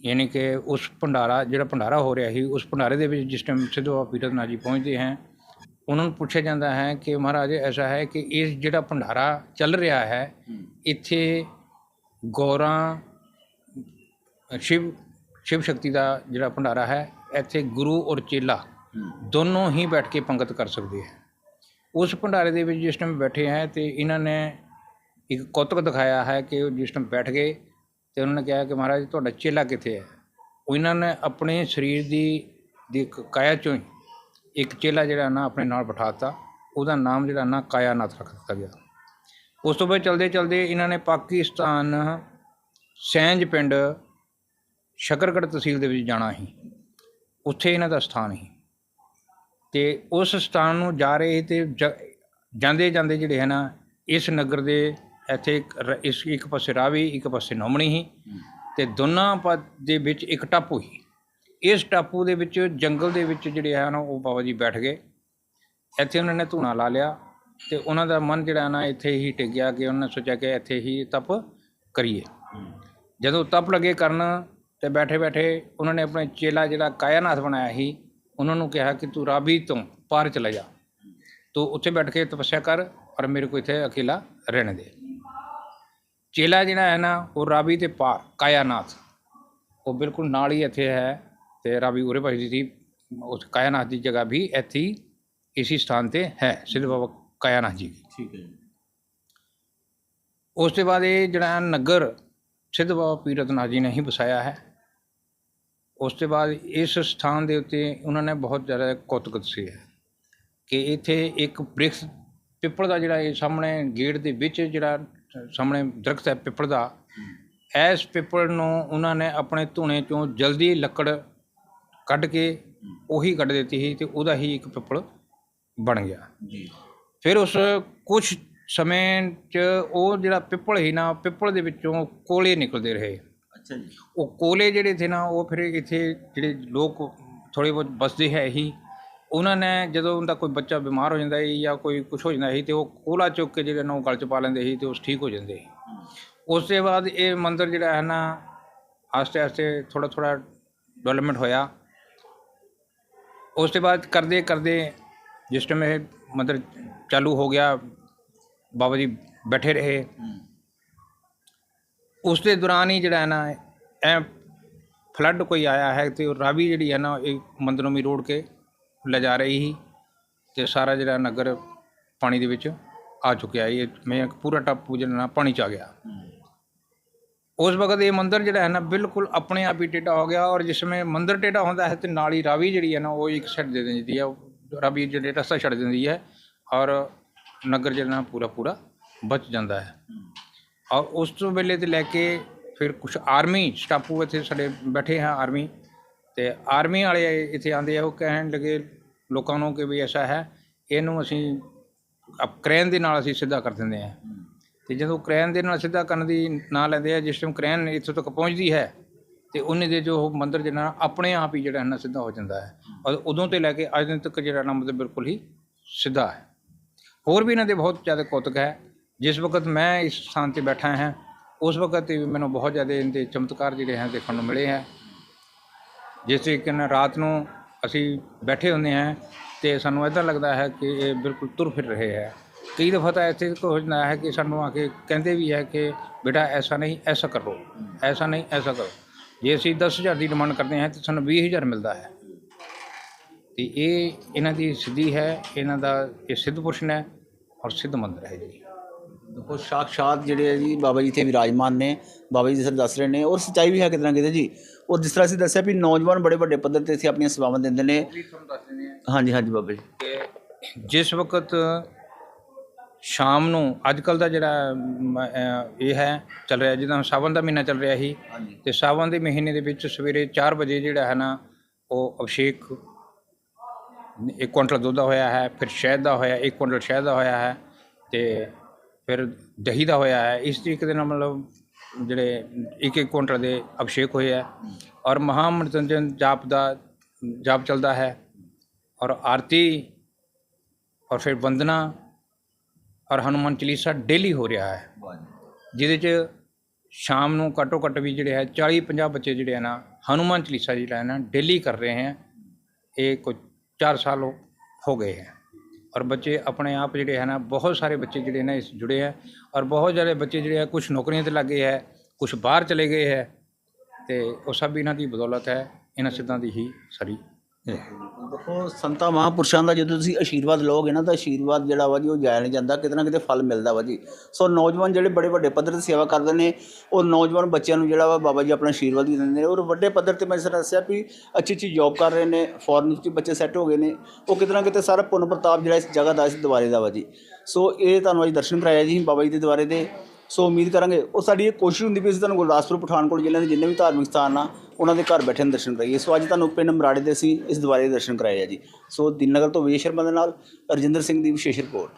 ਯਾਨੀ ਕਿ ਉਸ ਭੰਡਾਰਾ, ਜਿਹੜਾ ਭੰਡਾਰਾ ਹੋ ਰਿਹਾ ਸੀ, ਉਸ ਭੰਡਾਰੇ ਦੇ ਵਿੱਚ ਜਿਸ ਟਾਈਮ ਸਿੱਧ ਬਾਬਾ ਪੀਰਤਨਾਥ ਜੀ ਪਹੁੰਚਦੇ ਹੈ, ਉਹਨਾਂ ਨੂੰ ਪੁੱਛਿਆ ਜਾਂਦਾ ਹੈ ਕਿ ਮਹਾਰਾਜ ਐਸਾ ਹੈ ਕਿ ਇਸ ਜਿਹੜਾ ਭੰਡਾਰਾ ਚੱਲ ਰਿਹਾ ਹੈ, ਇੱਥੇ ਗੌਰਾਂ, ਸ਼ਿਵ ਸ਼ਿਵ ਸ਼ਕਤੀ ਦਾ ਜਿਹੜਾ ਭੰਡਾਰਾ ਹੈ, ਇੱਥੇ ਗੁਰੂ ਔਰ ਚੇਲਾ ਦੋਨੋਂ ਹੀ ਬੈਠ ਕੇ ਪੰਗਤ ਕਰ ਸਕਦੇ ਹੈ। ਉਸ ਭੰਡਾਰੇ ਦੇ ਵਿੱਚ ਜਿਸ ਟਾਈਮ ਬੈਠੇ ਹੈ ਤੇ ਇਹਨਾਂ ਨੇ ਇੱਕ ਕੌਤਕ ਦਿਖਾਇਆ ਹੈ ਕਿ ਉਹ ਜਿਸ ਟਾਈਮ ਬੈਠ ਗਏ ਤੇ ਉਹਨਾਂ ਨੇ ਕਿਹਾ ਕਿ ਮਹਾਰਾਜ, ਤੁਹਾਡਾ ਚੇਲਾ ਕਿੱਥੇ ਹੈ? ਉਹ ਇਹਨਾਂ ਨੇ ਆਪਣੇ ਸਰੀਰ ਦੀ ਦੀ ਕਾਇਆ ਚੋਂ ਹੀ ਇੱਕ ਚੇਲਾ ਜਿਹੜਾ ਨਾ ਆਪਣੇ ਨਾਲ ਬਿਠਾਤਾ, ਉਹਦਾ ਨਾਮ ਜਿਹੜਾ ਨਾ ਕਾਇਆਨਾਥ ਰੱਖ ਦਿੱਤਾ ਗਿਆ। ਉਸ ਤੋਂ ਬਾਅਦ ਚਲਦੇ ਚਲਦੇ ਇਹਨਾਂ ਨੇ ਪਾਕਿਸਤਾਨ ਸੈਂਜ ਪਿੰਡ ਸ਼ਕਰਗੜ੍ਹ ਤਹਿਸੀਲ ਦੇ ਵਿੱਚ ਜਾਣਾ ਸੀ। ਉੱਥੇ ਇਹਨਾਂ ਦਾ ਸਥਾਨ ਸੀ। ਤੇ ਉਸ ਸਥਾਨ ਨੂੰ ਜਾ ਰਹੇ ਤੇ ਜ- ਜਾਂਦੇ ਜਾਂਦੇ ਜਿਹੜੇ ਹੈ ਨਾ, ਇਸ ਨਗਰ ਦੇ ਇੱਥੇ ਇੱਕ ਰ- ਇਸ ਇੱਕ ਪਾਸੇ ਰਾਵੀ, ਇੱਕ ਪਾਸੇ ਨੋਮਣੀ ਸੀ ਤੇ ਦੋਨਾਂ ਪਾ, ਦੇ ਵਿੱਚ ਇੱਕ ਟਾਪੂ ਸੀ। ਇਸ ਟਾਪੂ ਦੇ ਵਿੱਚ, ਜੰਗਲ ਦੇ ਵਿੱਚ ਜਿਹੜੇ ਹਨ ਉਹ ਬਾਬਾ ਜੀ ਬੈਠ ਗਏ। ਇੱਥੇ ਉਹਨਾਂ ਨੇ ਧੂਣਾ ਲਾ ਲਿਆ ਤੇ ਉਹਨਾਂ ਦਾ ਮਨ ਜਿਹੜਾ ਨਾ, ਇੱਥੇ ਹੀ ਟਿਕ ਗਿਆ ਕਿ ਉਹਨਾਂ ਨੇ ਸੋਚਿਆ ਕਿ ਇੱਥੇ ਹੀ ਤਪ ਕਰੀਏ। ਜਦੋਂ ਤਪ ਲੱਗੇ ਕਰਨ ਤੇ ਬੈਠੇ ਬੈਠੇ ਉਹਨਾਂ ਨੇ ਆਪਣੇ ਚੇਲਾ ਜਿਹੜਾ ਕਾਇਆਨਾਥ ਬਣਾਇਆ ਸੀ, ਉਹਨਾਂ ਨੂੰ ਕਿਹਾ ਕਿ ਤੂੰ ਰਾਵੀ ਤੋਂ ਪਾਰ ਚਲਾ ਜਾ। ਤੂੰ ਉੱਥੇ ਬੈਠ ਕੇ ਤਪੱਸਿਆ ਕਰ ਔਰ ਮੇਰੇ ਕੋ ਇੱਥੇ ਅਕੇਲਾ ਰਹਿਣ ਦੇ। ਚੇਲਾ ਜਿਹੜਾ ਹੈ ਨਾ ਉਹ ਰਾਬੀ ਤੇ ਪਾਰ ਕਾਇਆਨਾਥ। ਉਹ ਬਿਲਕੁਲ ਨਾਲ ਹੀ ਇੱਥੇ ਹੈ ਤੇ ਰਾਬੀ ਉਰੇ ਭਾਈ ਦੀ ਉਸ ਕਾਇਆਨਾਥ ਦੀ ਜਗ੍ਹਾ ਵੀ ਇੱਥੇ ਇਸੀ ਸਥਾਨ ਤੇ ਹੈ ਸਿੱਧ ਬਾਬਾ ਕਾਇਆਨਾਥ ਜੀ। ਦੀ ਠੀਕ ਹੈ ਉਸ ਤੋਂ ਬਾਅਦ ਇਹ ਜਿਹੜਾ ਨਗਰ ਸਿੱਧ ਬਾਬਾ ਪੀਰਤਨਾਥ ਜੀ ਨੇ ਹੀ ਵਸਾਇਆ ਹੈ। ਉਸ ਤੋਂ ਬਾਅਦ ਇਸ ਸਥਾਨ ਦੇ ਉੱਤੇ ਉਹਨਾਂ ਨੇ ਬਹੁਤ ਜ਼ਿਆਦਾ ਕੌਤਕ ਦੱਸੀ ਹੈ ਕਿ ਇੱਥੇ ਇੱਕ ਬ੍ਰਿਕਸ ਪਿੱਪਲ ਦਾ ਜਿਹੜਾ ਇਹ ਸਾਹਮਣੇ ਗੇਟ ਦੇ ਵਿੱਚ ਜਿਹੜਾ ਸਾਹਮਣੇ ਦਰਖਤ ਹੈ ਪਿੱਪਲ ਦਾ ਐਸ ਪਿੱਪਲ ਨੂੰ ਉਹਨਾਂ ਨੇ ਆਪਣੇ ਧੂਣੇ ਚੋਂ ਜਲਦੀ ਲੱਕੜ ਕੱਢ ਕੇ ਉਹੀ ਕੱਢ ਦਿੱਤੀ ਸੀ ਤੇ ਉਹਦਾ ਹੀ ਇੱਕ ਪਿੱਪਲ ਬਣ ਗਿਆ। ਜੀ। ਫਿਰ ਉਸ ਕੁਝ ਸਮੇਂ 'ਚ ਉਹ ਜਿਹੜਾ ਪਿੱਪਲ ਸੀ ਨਾ ਪਿੱਪਲ ਦੇ ਵਿੱਚੋਂ ਕੋਲੇ ਨਿਕਲਦੇ ਰਹੇ। ਅੱਛਾ ਜੀ। ਉਹ ਕੋਲੇ ਜਿਹੜੇ ਥੇ ਨਾ ਉਹ ਫਿਰ ਇੱਥੇ ਜਿਹੜੇ ਲੋਕ ਥੋੜੇ ਬਹੁਤ ਬਸਦੇ ਹੈ ਹੀ। ਉਹਨਾਂ ਨੇ ਜਦੋਂ ਉਹਦਾ ਕੋਈ ਬੱਚਾ ਬਿਮਾਰ ਹੋ ਜਾਂਦਾ ਸੀ ਜਾਂ ਕੋਈ ਕੁਝ ਹੋ ਜਾਂਦਾ ਸੀ ਤੇ ਉਹ ਕੋਲਾ ਚੁੱਕ ਕੇ ਜਿਹੜੇ ਨਾ ਉਹ ਗਲ 'ਚ ਪਾ ਲੈਂਦੇ ਸੀ ਤੇ ਉਸ ਠੀਕ ਹੋ ਜਾਂਦੇ ਸੀ। ਉਸ ਤੋਂ ਬਾਅਦ ਇਹ ਮੰਦਿਰ ਜਿਹੜਾ ਹੈ ਨਾ, ਆਸਤੇ ਆਸਤੇ ਥੋੜਾ ਥੋੜਾ ਡਿਵੈਲਪਮੈਂਟ ਹੋਇਆ। ਉਸ ਤੋਂ ਬਾਅਦ ਕਰਦੇ ਕਰਦੇ ਜਿਸ ਟਾਈਮ ਇਹ ਮੰਦਿਰ ਚਾਲੂ ਹੋ ਗਿਆ, ਬਾਬਾ ਜੀ ਬੈਠੇ ਰਹੇ। ਉਸ ਦੇ ਦੌਰਾਨ ਹੀ ਜਿਹੜਾ ਹੈ ਨਾ ਐ ਫਲੱਡ ਕੋਈ ਆਇਆ ਹੈ ਤੇ ਉਹ ਰਾਵੀ ਜਿਹੜੀ ਹੈ ਨਾ, ਇਹ ਮੰਦਰ ਨੂੰ ਵੀ ਰੋੜ ਕੇ ਲੈ ਜਾ ਰਹੀ ਸੀ ਤੇ ਸਾਰਾ ਜਿਹੜਾ ਨਗਰ ਪਾਣੀ ਦੇ ਵਿੱਚ ਆ ਚੁੱਕਿਆ ਇਹ ਮੈਂ ਪੂਰਾ ਟਾਪੂ ਜਿਹੜਾ ਨਾ ਪਾਣੀ ਚ ਆ ਗਿਆ। ਉਸ ਵਕਤ ਇਹ ਮੰਦਿਰ ਜਿਹੜਾ ਹੈ ਨਾ ਬਿਲਕੁਲ ਆਪਣੇ ਆਪ ਹੀ ਟੇਢਾ ਹੋ ਗਿਆ ਔਰ ਜਿਸ ਸਮੇਂ ਮੰਦਿਰ ਟੇਢਾ ਹੁੰਦਾ ਹੈ ਤੇ ਨਾਲ ਹੀ ਰਾਵੀ ਜਿਹੜੀ ਹੈ ਨਾ ਉਹ ਇੱਕ ਸਾਈਡ ਦੇ ਦਿੰਦੀ ਹੈ। ਰਾਵੀ ਜਿਹੜੇ ਰਸਤਾ ਛੱਡ ਦਿੰਦੀ ਹੈ ਔਰ ਨਗਰ ਜਿਹੜਾ ਨਾ ਪੂਰਾ ਪੂਰਾ ਬਚ ਜਾਂਦਾ ਹੈ। ਔਰ ਉਸ ਤੋਂ ਵੇਲੇ ਤੇ ਲੈ ਕੇ ਫਿਰ ਕੁਝ ਆਰਮੀ ਸਟਾਪੂ ਇੱਥੇ ਸਾਡੇ ਬੈਠੇ ਹੈ ਆਰਮੀ ਅਤੇ ਆਰਮੀ ਵਾਲੇ ਇੱਥੇ ਆਉਂਦੇ ਆ, ਉਹ ਕਹਿਣ ਲੱਗੇ ਲੋਕਾਂ ਨੂੰ ਕਿ ਵੀ ਐਸਾ ਹੈ, ਇਹਨੂੰ ਅਸੀਂ ਅਪ ਦੇ ਨਾਲ ਅਸੀਂ ਸਿੱਧਾ ਕਰ ਦਿੰਦੇ ਆ। ਤੇ ਜਦੋਂ ਕ੍ਰੇਨ ਦੇ ਨਾਲ ਸਿੱਧਾ ਕਰਨ ਦੀ ਨਾਂ ਲੈਂਦੇ ਆ, ਜਿਸ ਟਾਈਮ ਕ੍ਰੇਨ ਇੱਥੋਂ ਤੱਕ ਪਹੁੰਚਦੀ ਹੈ, ਤੇ ਉਹਨੇ ਦੇ ਜੋ ਮੰਦਰ ਜਿਹੜਾ ਨਾ, ਆਪਣੇ ਆਪ ਹੀ ਜਿਹੜਾ ਹੈ ਨਾ ਸਿੱਧਾ ਹੋ ਜਾਂਦਾ ਹੈ। ਔਰ ਉਦੋਂ ਤੇ ਲੈ ਕੇ ਅੱਜ ਦਿਨ ਤੱਕ ਜਿਹੜਾ ਨਾ ਮਤਲਬ ਬਿਲਕੁਲ ਹੀ ਸਿੱਧਾ ਹੈ। ਹੋਰ ਵੀ ਇਹਨਾਂ ਦੇ ਬਹੁਤ ਜ਼ਿਆਦਾ ਕੌਤਕ ਹੈ। ਜਿਸ ਵਕਤ ਮੈਂ ਇਸ ਸਥਾਨ ਤੇ ਬੈਠਾ ਹਾਂ, ਉਸ ਵਕਤ ਵੀ ਮੈਨੂੰ ਬਹੁਤ ਜ਼ਿਆਦਾ ਇਹਦੇ ਚਮਤਕਾਰ ਜਿਹੜੇ ਹੈ ਦੇਖਣ ਨੂੰ ਮਿਲੇ ਹੈ। ਜਿਸ ਤਰੀਕੇ ਨਾਲ ਰਾਤ ਨੂੰ ਅਸੀਂ ਬੈਠੇ ਹੁੰਦੇ ਹਾਂ ਤੇ ਸਾਨੂੰ ਇੱਦਾਂ ਲੱਗਦਾ ਹੈ ਕਿ ਇਹ ਬਿਲਕੁਲ ਤੁਰ ਫਿਰ ਰਹੇ ਹੈ। ਕਈ ਦਫਾ ਤਾਂ ਇੱਥੇ ਹੋ ਜਾਂਦਾ ਹੈ ਕਿ ਸਾਨੂੰ ਆ ਕੇ ਕਹਿੰਦੇ ਵੀ ਹੈ ਕਿ ਬੇਟਾ ਐਸਾ ਨਹੀਂ, ਐਸਾ ਕਰੋ ਐਸਾ ਨਹੀਂ, ਐਸਾ ਕਰੋ। ਜੇ ਅਸੀਂ 10000 ਦੀ ਡਿਮਾਂਡ ਕਰਦੇ ਹਾਂ ਤਾਂ ਸਾਨੂੰ 20000 ਮਿਲਦਾ ਹੈ। ਤੇ ਇਹ ਇਹਨਾਂ ਦੀ ਸਿੱਧੀ ਹੈ, ਇਹਨਾਂ ਦਾ ਇਹ ਸਿੱਧ ਪੁਰਸ਼ ਹੈ ਔਰ ਸਿੱਧ ਮੰਦਰ ਹੈ ਜੀ। ਦੇਖੋ ਸਾਖਸ਼ਾਤ ਜਿਹੜੇ ਹੈ ਜੀ, ਬਾਬਾ ਜੀ ਇੱਥੇ ਵਿਰਾਜਮਾਨ ਨੇ, ਬਾਬਾ ਜੀ ਜਿਸ ਦੱਸ ਰਹੇ ਨੇ, ਔਰ ਸੱਚਾਈ ਵੀ ਹੈ ਕਿਤੇ ਨਾ ਕਿਤੇ ਜੀ। ਉਹ ਜਿਸ ਤਰ੍ਹਾਂ ਅਸੀਂ ਦੱਸਿਆ ਵੀ ਨੌਜਵਾਨ ਬੜੇ ਵੱਡੇ ਪੱਧਰ ਤੇ ਇੱਥੇ ਆਪਣੀਆਂ ਸੇਵਾਵਾਂ ਦਿੰਦੇ ਨੇ। ਹਾਂਜੀ ਹਾਂਜੀ ਬਾਬਾ ਜੀ। ਜਿਸ ਵਕਤ ਸ਼ਾਮ ਨੂੰ ਅੱਜ ਕੱਲ ਦਾ ਜਿਹੜਾ ਇਹ ਹੈ ਚੱਲ ਰਿਹਾ ਜਿੱਦਾਂ ਸਾਵਨ ਦਾ ਮਹੀਨਾ ਚੱਲ ਰਿਹਾ ਸੀ ਤੇ ਸਾਵਨ ਦੇ ਮਹੀਨੇ ਦੇ ਵਿੱਚ ਸਵੇਰੇ 4 ਵਜੇ ਜਿਹੜਾ ਹੈ ਨਾ ਉਹ ਅਭਿਸ਼ੇਕ ਇੱਕ ਕੁਇੰਟਲ ਦੁੱਧ ਦਾ ਹੋਇਆ ਹੈ ਫਿਰ ਸ਼ਹਿਦ ਦਾ ਹੋਇਆ ਇੱਕ ਕੁਇੰਟਲ ਸ਼ਹਿਦ ਦਾ ਹੋਇਆ ਹੈ ਤੇ ਫਿਰ ਦਹੀਂ ਦਾ ਹੋਇਆ ਹੈ। ਇਸ ਤਰੀਕੇ ਦੇ ਨਾਲ ਮਤਲਬ ਜਿਹੜੇ ਇੱਕ ਇੱਕ ਕੁਇੰਟਲ ਦੇ ਅਭਿਸ਼ੇਕ ਹੋਏ ਹੈ ਔਰ ਮਹਾਮ੍ਰਿਤੰਜਨ ਜਾਪ ਦਾ ਜਾਪ ਚੱਲਦਾ ਹੈ ਔਰ ਆਰਤੀ ਔਰ ਫਿਰ ਵੰਦਨਾ ਔਰ ਹਨੂੰਮਾਨ ਚਾਲੀਸਾ ਡੇਲੀ ਹੋ ਰਿਹਾ ਹੈ। ਜਿਹਦੇ 'ਚ ਸ਼ਾਮ ਨੂੰ ਘੱਟੋ ਘੱਟ ਵੀ ਜਿਹੜੇ ਹੈ 40 50 ਬੱਚੇ ਜਿਹੜੇ ਹੈ ਨਾ ਹਨੂੰਮਾਨ ਚਾਲੀਸਾ ਜਿਹੜਾ ਹੈ ਨਾ ਡੇਲੀ ਕਰ ਰਹੇ ਹੈ। ਇਹ ਕੁਝ 4 ਸਾਲ ਹੋ ਗਏ ਹੈ। ਔਰ ਬੱਚੇ ਆਪਣੇ ਆਪ ਜਿਹੜੇ ਹੈ ਨਾ, ਬਹੁਤ ਸਾਰੇ ਬੱਚੇ ਜਿਹੜੇ ਨੇ ਇਸ ਜੁੜੇ ਹੈ ਔਰ ਬਹੁਤ ਸਾਰੇ ਬੱਚੇ ਜਿਹੜੇ ਆ ਕੁਝ ਨੌਕਰੀਆਂ ਤੇ ਲੱਗੇ ਹੈ ਕੁਝ ਬਾਹਰ ਚਲੇ ਗਏ ਹੈ ਤੇ ਉਹ ਸਭ ਇਹਨਾਂ ਦੀ ਬਦੌਲਤ ਹੈ, ਇਹਨਾਂ ਸਿੱਧਾਂ ਦੀ ਹੀ ਸਾਰੀ ਦੇਖੋ, ਸੰਤਾਂ ਮਹਾਂਪੁਰਸ਼ਾਂ ਦਾ ਜਦੋਂ ਤੁਸੀਂ ਆਸ਼ੀਰਵਾਦ ਲਓਗੇ ਨਾ, ਤਾਂ ਆਸ਼ੀਰਵਾਦ ਜਿਹੜਾ ਵਾ ਜੀ, ਉਹ ਜਾਇਆ ਨਹੀਂ ਜਾਂਦਾ, ਕਿਤੇ ਨਾ ਕਿਤੇ ਫਲ ਮਿਲਦਾ ਵਾ ਜੀ। ਸੋ ਨੌਜਵਾਨ ਜਿਹੜੇ ਬੜੇ ਵੱਡੇ ਪੱਧਰ ਤੇ ਸੇਵਾ ਕਰਦੇ ਨੇ, ਉਹ ਨੌਜਵਾਨ ਬੱਚਿਆਂ ਨੂੰ ਜਿਹੜਾ ਵਾ ਬਾਬਾ ਜੀ ਆਪਣਾ ਆਸ਼ੀਰਵਾਦ ਵੀ ਦਿੰਦੇ ਨੇ। ਔਰ ਵੱਡੇ ਪੱਧਰ ਤੇ ਮੈਂ ਜਿਸ ਦੱਸਿਆ ਵੀ ਅੱਛੀ ਅੱਛੀ ਜੌਬ ਕਰ ਰਹੇ ਨੇ ਫੋਰਨ ਵਿੱਚ ਬੱਚੇ ਸੈੱਟ ਹੋ ਗਏ ਨੇ। ਉਹ ਕਿਤੇ ਨਾ ਕਿਤੇ ਸਾਰਾ ਪੁੰਨ ਪ੍ਰਤਾਪ ਜਿਹੜਾ ਇਸ ਜਗ੍ਹਾ ਦਾ, ਇਸ ਦੁਆਰੇ ਦਾ ਵਾ ਜੀ। ਸੋ ਇਹ ਤੁਹਾਨੂੰ ਅੱਜ ਦਰਸ਼ਨ ਕਰਾਇਆ ਜੀ, ਬਾਬਾ ਜੀ ਦੇ ਦੁਆਰੇ ਦੇ। ਸੋ ਉਮੀਦ ਕਰਾਂਗੇ, ਉਹ ਸਾਡੀ ਇਹ ਕੋਸ਼ਿਸ਼ ਹੁੰਦੀ ਵੀ ਅਸੀਂ ਤੁਹਾਨੂੰ ਗੁਰਦਾਸਪੁਰ, ਪਠਾਨਕੋਟ ਜ਼ਿਲ੍ਹਿਆਂ ਦੇ ਜਿੰਨੇ ਵੀ ਧਾਰਮਿਕ ਸਥਾਨ ਆ, ਉਹਨਾਂ ਦੇ ਘਰ ਬੈਠੇ ਨੂੰ ਦਰਸ਼ਨ ਕਰਾਈਏ। ਸੋ ਅੱਜ ਤੁਹਾਨੂੰ ਪਿੰਡ ਮਰਾੜੇ ਦੇ ਅਸੀਂ ਇਸ ਦੁਆਰੇ ਦੇ ਦਰਸ਼ਨ ਕਰਾਏ ਆ ਜੀ। ਸੋ ਦੀਨਨਗਰ ਤੋਂ ਵਿਜੇ ਸ਼ਰਮਾ ਦੇ ਨਾਲ ਰਜਿੰਦਰ ਸਿੰਘ ਦੀ ਵਿਸ਼ੇਸ਼ ਰਿਪੋਰਟ।